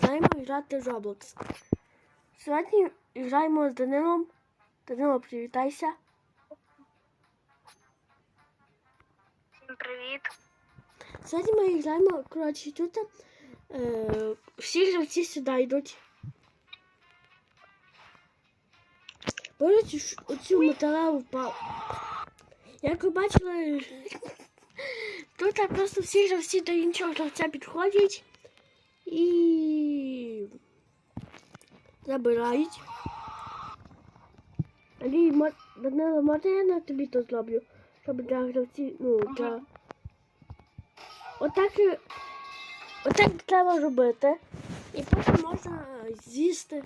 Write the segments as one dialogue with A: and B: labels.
A: починаємо грати в Roblox. Сьогодні граємо з Данилом. Данило, привітайся.
B: Всім привіт.
A: Сьогодні ми граємо, коротше, тут е, всі гравці сюди йдуть. Беруть оцю металеву палку. Як ви бачили, тут просто всі гравці до іншого гравця підходять і забирають. Мо- Данило, можна я на тобі то зроблю? Щоб для гравців, ну, для... Отак, отак треба робити. І потім можна з'їсти.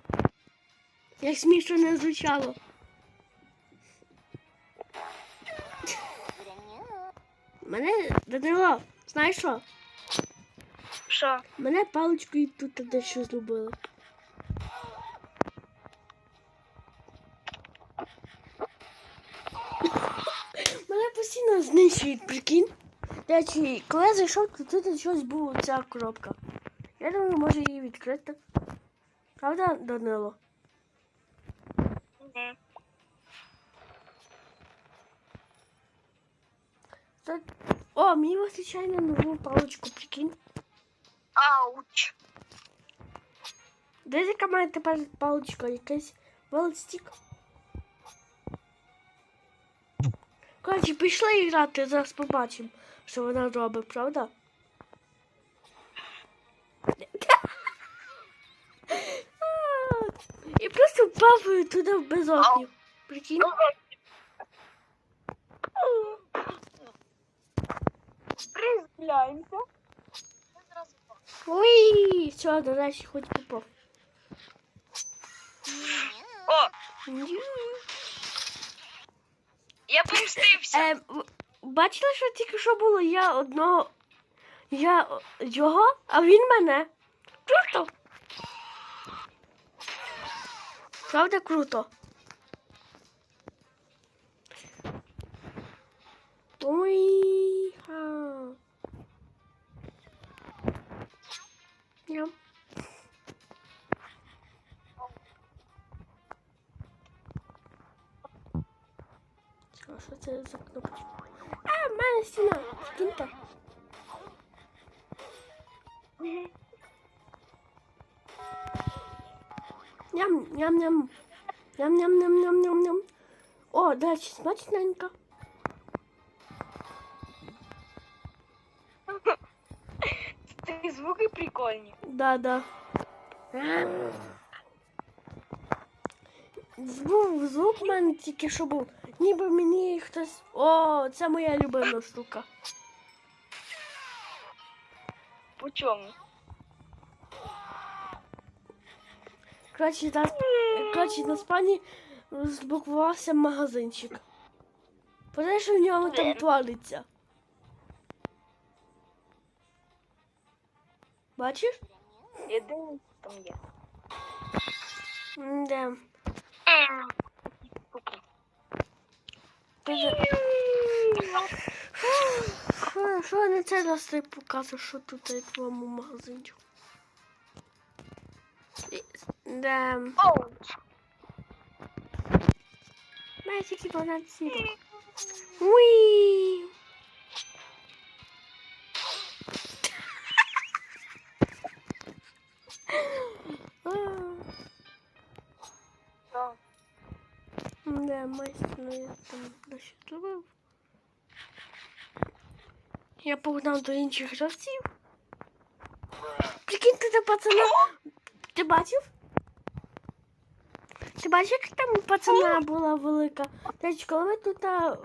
A: Як смішно не звучало. Мене, Данило, знаєш що?
B: Що?
A: Мене паличкою тут дещо зробили. Мене постійно знищують, прикинь. До речі, коли я зайшов, то тут щось було ця коробка. Я думаю, може її відкрити. Правда, Данило? Тут... О, мені вистачає на нову паличку, прикинь.
B: Ауч.
A: Яка має тепер паличка? Якийсь велостік? Коротше, пішли грати, зараз побачимо, що вона робить, правда? І просто впав туди в безодню. Прикинь?
B: Призгляємося.
A: Ой, все, до речі, хоч попав.
B: О, я помстився.
A: Е, бачили, що тільки що було? Я одного. Я його, а він мене. Круто. Правда круто. Чого, що це за кнопочка? А, в мене стіна. Скиньте. Ням, ням, ням. Ням, ням, ням, ням, ням, ням. О, далі смачненько.
B: Ці звуки прикольні.
A: Да, да. Звук, звук в мене тільки що був. Ніби мені хтось. О, це моя любима штука.
B: По чому?
A: Коротше, там, коротше, на спані розблокувався магазинчик. Подивись, що в ньому там твориться. Бачиш?
B: Я думаю, там є.
A: Де? Що, не це раз ти показуєш, що тут є твоєму магазинчику?
B: Ауч.
A: Має тільки 12 сніток. Уй! Де майстер я там зробив. Я погнав до інших гравців. Прикиньте, ти пацана. Ти бачив? Ти бачив, як там пацана була велика? Речі, коли ми тут а,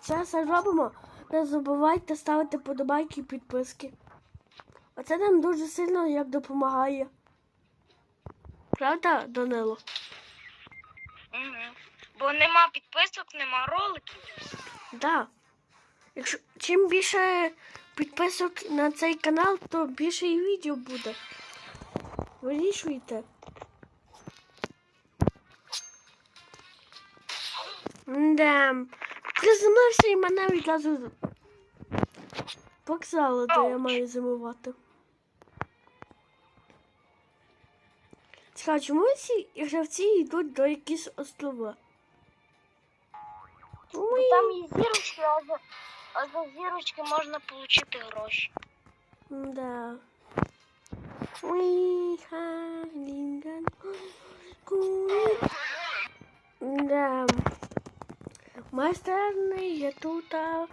A: це все робимо, не забувайте ставити подобайки і підписки. Оце нам дуже сильно як допомагає. Правда, Данило?
B: Мгм. Бо нема підписок, нема роликів.
A: Да. Якщо чим більше підписок на цей канал, то більше і відео буде. Вирішуйте. Да. Приземлився і мене відразу показали, де я маю зимувати. Цікаво, чому всі гравці йдуть до якісь острова?
B: Бо там є зірочки, а за, а за зірочки можна отримати гроші.
A: Да. We have good. Да. Моя сторони, я тут, а,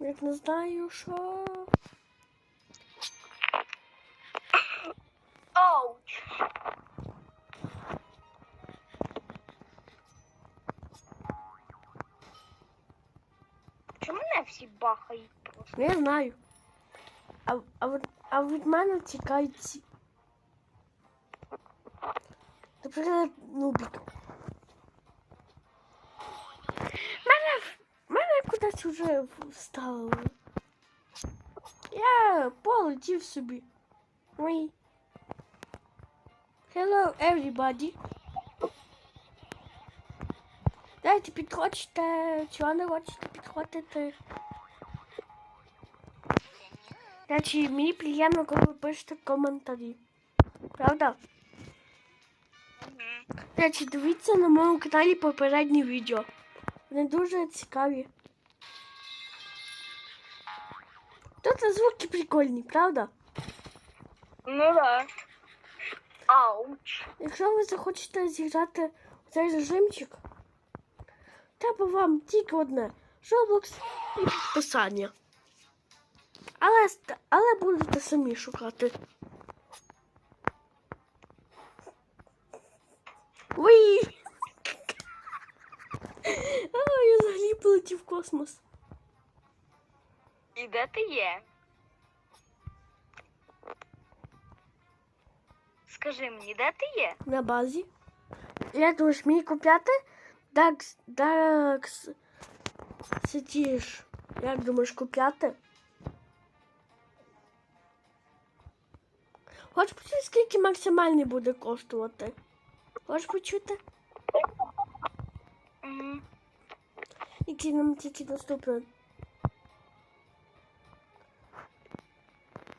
A: як не знаю, що.
B: мене всі бахають просто?
A: Я знаю. А, а, от- а від мене тікають ці. Наприклад, нубік. Мене, в- мене кудись вже вставили. Я полетів собі. Ой. Hello, everybody. Дайте підходьте, чого не хочете підходити? Речі, мені приємно, коли ви пишете коментарі. Правда? Речі, дивіться на моєму каналі попередні відео. Вони дуже цікаві. Тут звуки прикольні, правда?
B: Ну да. Ауч.
A: Якщо ви захочете зіграти в цей режимчик, треба вам тільки одне Roblox і підписання. Але, але будете самі шукати. Уй! А, я взагалі полетів в космос.
B: І де ти є? Скажи мені, де ти є?
A: на базі. Я думаю, мені купляти Dax, Dax Сетіш. Як думаєш купляти? Хочеш почути, скільки максимальний буде коштувати? Хочеш почути?
B: Угу.
A: Який нам тільки доступен?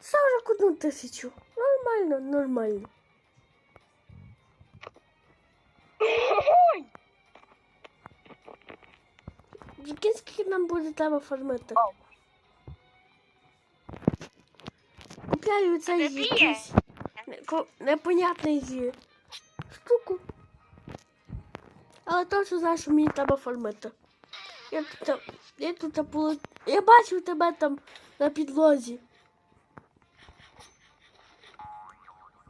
A: 41 тисячу. Нормально, нормально. Прикинь, скільки нам буде треба фармити? Купляю цей якийсь непонятний штуку. Але точно знаю, що мені треба фармити. Я тут, я тут поле... Я бачив тебе там на підлозі.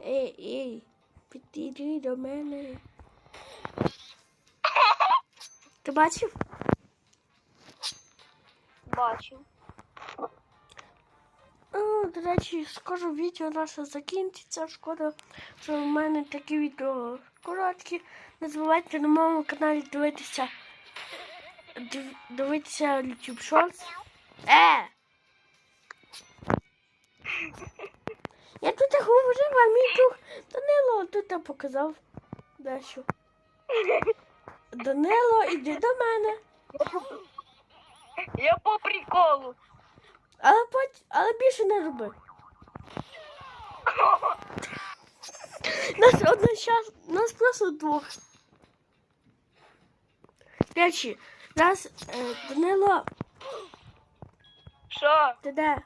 A: Ей, ей, підійди до мене. Ти бачив?
B: Бачу.
A: О, до речі, скоро відео наше закінчиться. Шкода, що в мене такі відео короткі. Не забувайте на моєму каналі дивитися. див- Дивитися YouTube Shorts. Е! Я тут говорив, а мій друг Данило тут показав дещо. Данило, іди до мене.
B: Я по приколу.
A: Але, потім, але більше не роби. Нас одночасно, нас просто двох. Речі, нас е, Данило,
B: Що?
A: ти де?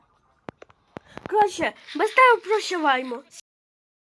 A: Коротше, без тебе прощаваємо.